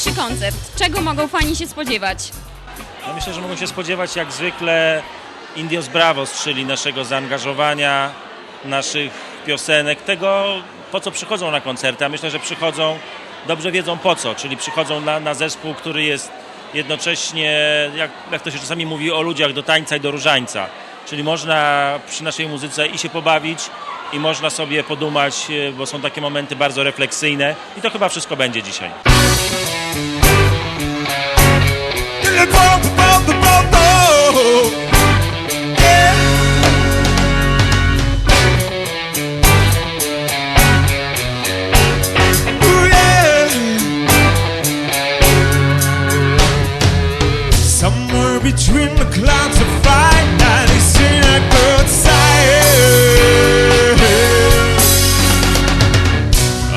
dzisiejszy koncert? Czego mogą fani się spodziewać? No myślę, że mogą się spodziewać jak zwykle Indios Bravos, czyli naszego zaangażowania, naszych piosenek, tego po co przychodzą na koncerty. A myślę, że przychodzą, dobrze wiedzą po co, czyli przychodzą na, na zespół, który jest jednocześnie, jak, jak to się czasami mówi o ludziach, do tańca i do różańca. Czyli można przy naszej muzyce i się pobawić, i można sobie podumać, e, bo są takie momenty bardzo refleksyjne i to chyba wszystko będzie dzisiaj. Somewhere between the clouds of fire, a.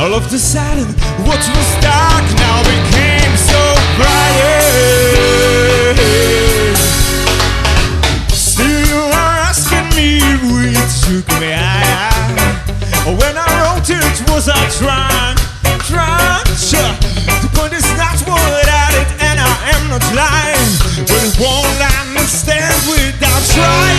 All of the sudden, what was dark took me higher. When I wrote it, was I trying, trying? Sure. The point is not what I did, and I am not lying. But it won't understand without trying.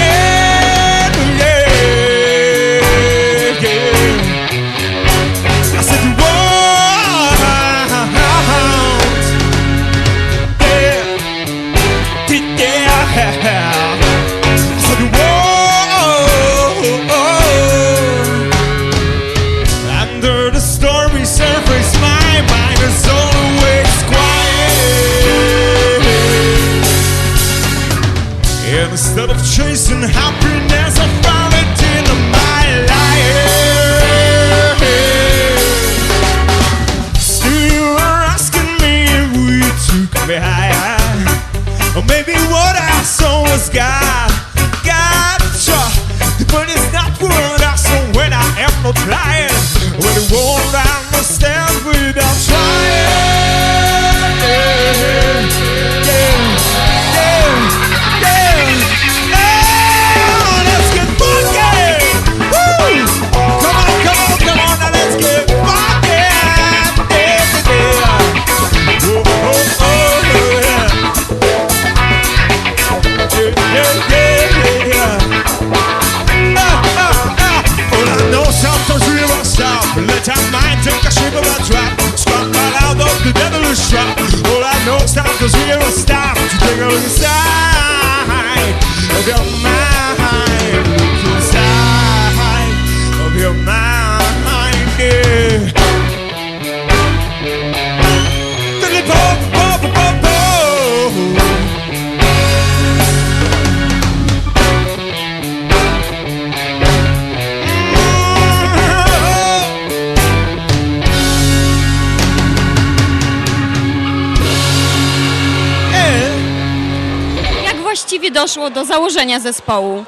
Doszło do założenia zespołu?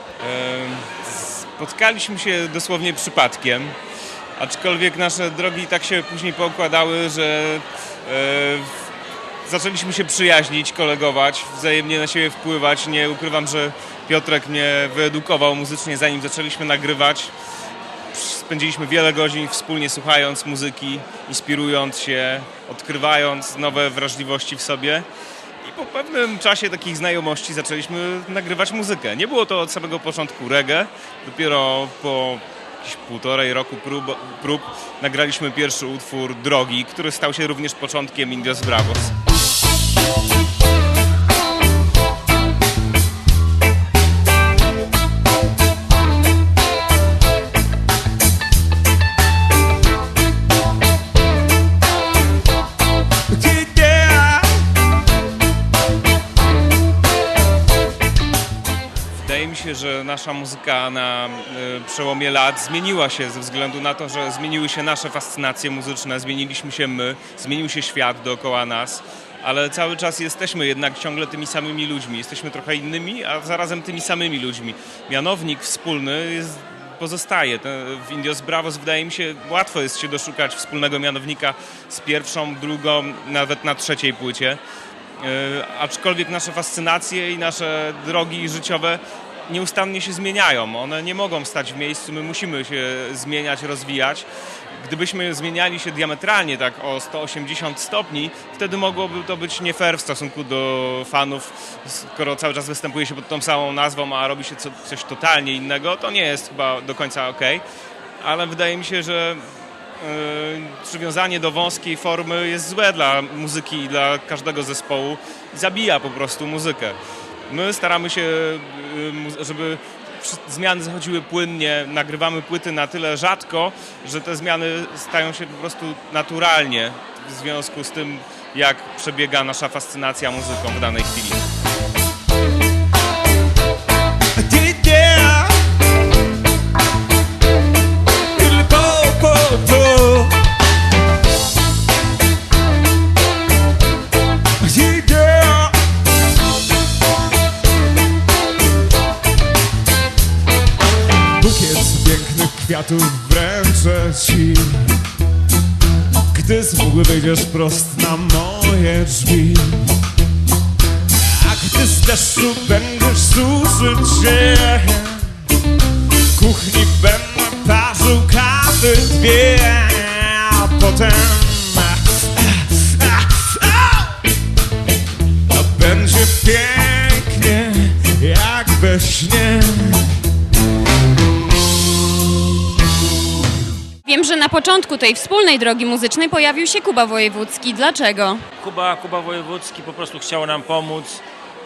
Spotkaliśmy się dosłownie przypadkiem, aczkolwiek nasze drogi tak się później poukładały, że e, zaczęliśmy się przyjaźnić, kolegować, wzajemnie na siebie wpływać. Nie ukrywam, że Piotrek mnie wyedukował muzycznie zanim zaczęliśmy nagrywać. Spędziliśmy wiele godzin wspólnie słuchając muzyki, inspirując się, odkrywając nowe wrażliwości w sobie. Po pewnym czasie takich znajomości zaczęliśmy nagrywać muzykę. Nie było to od samego początku reggae, dopiero po jakieś półtorej roku prób, prób nagraliśmy pierwszy utwór Drogi, który stał się również początkiem Indios Bravos. Się, że nasza muzyka na y, przełomie lat zmieniła się ze względu na to, że zmieniły się nasze fascynacje muzyczne, zmieniliśmy się my, zmienił się świat dookoła nas, ale cały czas jesteśmy jednak ciągle tymi samymi ludźmi. Jesteśmy trochę innymi, a zarazem tymi samymi ludźmi. Mianownik wspólny jest, pozostaje. W Indios Bravos wydaje mi się łatwo jest się doszukać wspólnego mianownika z pierwszą, drugą, nawet na trzeciej płycie. E, aczkolwiek nasze fascynacje i nasze drogi życiowe nieustannie się zmieniają. One nie mogą stać w miejscu, my musimy się zmieniać, rozwijać. Gdybyśmy zmieniali się diametralnie, tak o 180 stopni, wtedy mogłoby to być nie fair w stosunku do fanów, skoro cały czas występuje się pod tą samą nazwą, a robi się co, coś totalnie innego, to nie jest chyba do końca ok. Ale wydaje mi się, że yy, przywiązanie do wąskiej formy jest złe dla muzyki i dla każdego zespołu. Zabija po prostu muzykę. My staramy się, żeby zmiany zachodziły płynnie, nagrywamy płyty na tyle rzadko, że te zmiany stają się po prostu naturalnie w związku z tym, jak przebiega nasza fascynacja muzyką w danej chwili. Kwiatów wręczę ci. Gdy z mgły wyjdziesz prost na moje drzwi. A gdy z deszczu będziesz suszyć się W kuchni będę parzył kawy dwie. A potem To będzie pięknie jak we śnie że na początku tej wspólnej drogi muzycznej pojawił się Kuba Wojewódzki. Dlaczego? Kuba, Kuba Wojewódzki po prostu chciał nam pomóc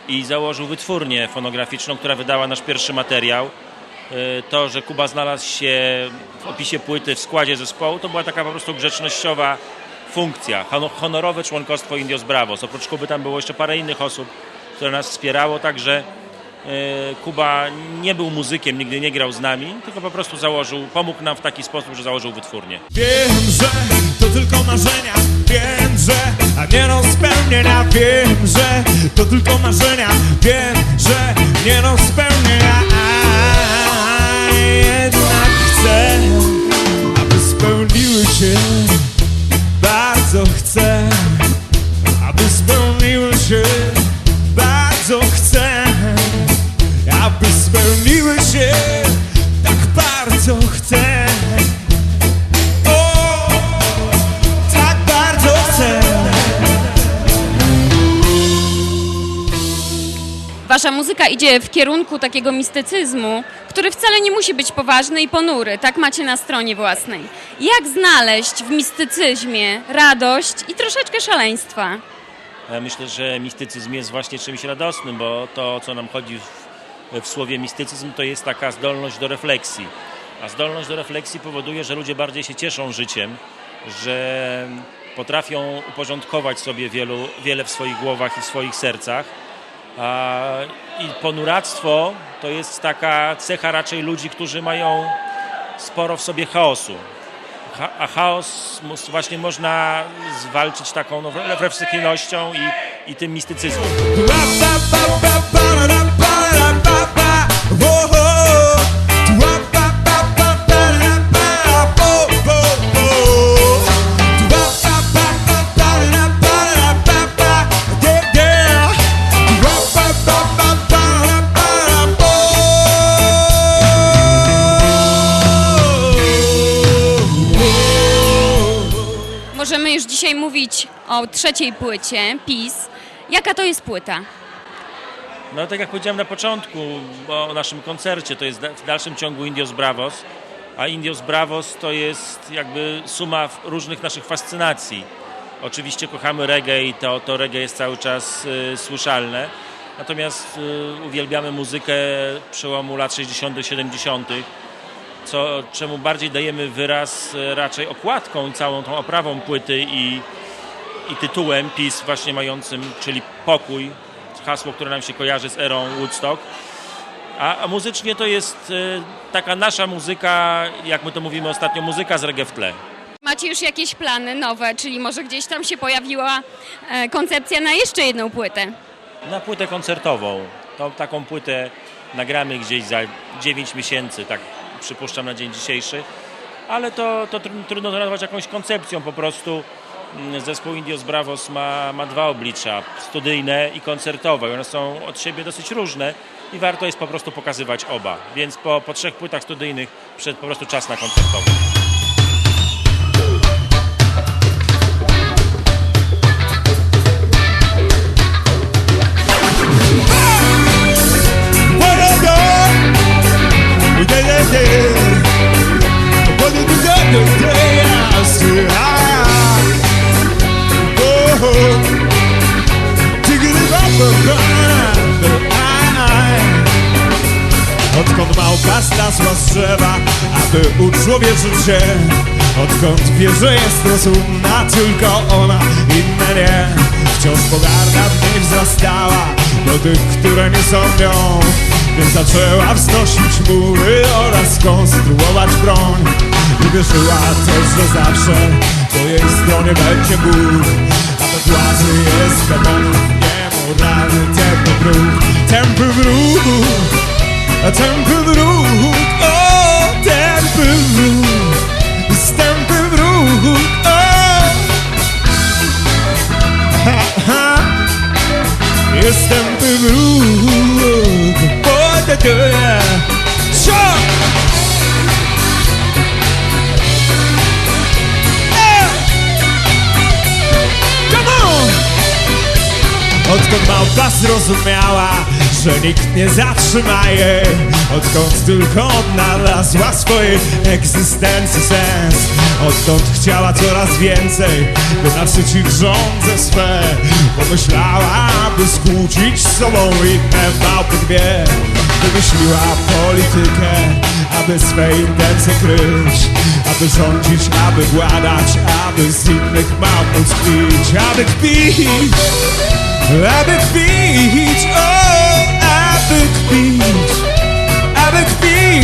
i założył wytwórnię fonograficzną, która wydała nasz pierwszy materiał. Y, To, że Kuba znalazł się w opisie płyty w składzie zespołu, to była taka po prostu grzecznościowa funkcja, hono- honorowe członkostwo Indios Bravos. Oprócz Kuby tam było jeszcze parę innych osób, które nas wspierało, także Kuba nie był muzykiem, nigdy nie grał z nami, tylko po prostu założył, pomógł nam w taki sposób, że założył wytwórnię. Wiem, że to tylko marzenia Wiem, że a nie no spełnienia Wiem, że to tylko marzenia Wiem, że nie no spełnienia Wasza muzyka idzie w kierunku takiego mistycyzmu, który wcale nie musi być poważny i ponury. Tak macie na stronie własnej. Jak znaleźć w mistycyzmie radość i troszeczkę szaleństwa? Ja myślę, że mistycyzm jest właśnie czymś radosnym, bo to, co nam chodzi w, w słowie mistycyzm, to jest taka zdolność do refleksji. A zdolność do refleksji powoduje, że ludzie bardziej się cieszą życiem, że potrafią uporządkować sobie wielu, wiele w swoich głowach i w swoich sercach. I ponuractwo to jest taka cecha raczej ludzi, którzy mają sporo w sobie chaosu. Ha, a chaos właśnie można zwalczyć taką no, re- refleksyjnością i, i tym mistycyzmem. Możemy już dzisiaj mówić o trzeciej płycie, PiS. Jaka to jest płyta? No tak jak powiedziałem na początku o naszym koncercie, to jest w dalszym ciągu Indios Bravos, a Indios Bravos to jest jakby suma różnych naszych fascynacji. Oczywiście kochamy reggae i to, to reggae jest cały czas y, słyszalne, natomiast y, uwielbiamy muzykę przełomu lat 60 70 co, czemu bardziej dajemy wyraz y, raczej okładką i całą tą oprawą płyty i, i tytułem PiS właśnie mającym, czyli pokój, hasło, które nam się kojarzy z erą Woodstock. A, a muzycznie to jest y, taka nasza muzyka, jak my to mówimy ostatnio, muzyka z reggae w tle. Macie już jakieś plany nowe, czyli może gdzieś tam się pojawiła e, koncepcja na jeszcze jedną płytę? Na płytę koncertową. To, taką płytę nagramy gdzieś za 9 miesięcy, tak przypuszczam na dzień dzisiejszy. Ale to, to tr- trudno to nazwać jakąś koncepcją, po prostu mm, zespół Indios Bravos ma, ma dwa oblicza, studyjne i koncertowe. One są od siebie dosyć różne, i warto jest po prostu pokazywać oba. Więc po, po trzech płytach studyjnych przyszedł po prostu czas na koncertowy. Odkąd małpa stasła z drzewa, aby uczłowieczyć się. Odkąd wie, że jest rozumna, tylko ona, inne nie. Wciąż pogarda w niej wzrastała do tych, które nie są Więc zaczęła wznosić mury oraz konstruować broń. I wierzyła też, że zawsze po jej stronie będzie Bóg. A we władzy jest demonów ibland Tempobro, Tempobro, Tempobro, åh Tempobro, Tempobro, åh. Ha ha, Tempobro zrozumiała, że nikt nie zatrzyma jej Odkąd tylko odnalazła swojej egzystencji sens. Odkąd chciała coraz więcej, by nasycić żądze swe Pomyślała, by skłócić z sobą inne małpy dwie. Wymyśliła politykę, aby swe intencje kryć Aby rządzić, aby władać, aby z innych małp kpić Aby kpić aby kpić, o, aby kpić, aby kpić, o,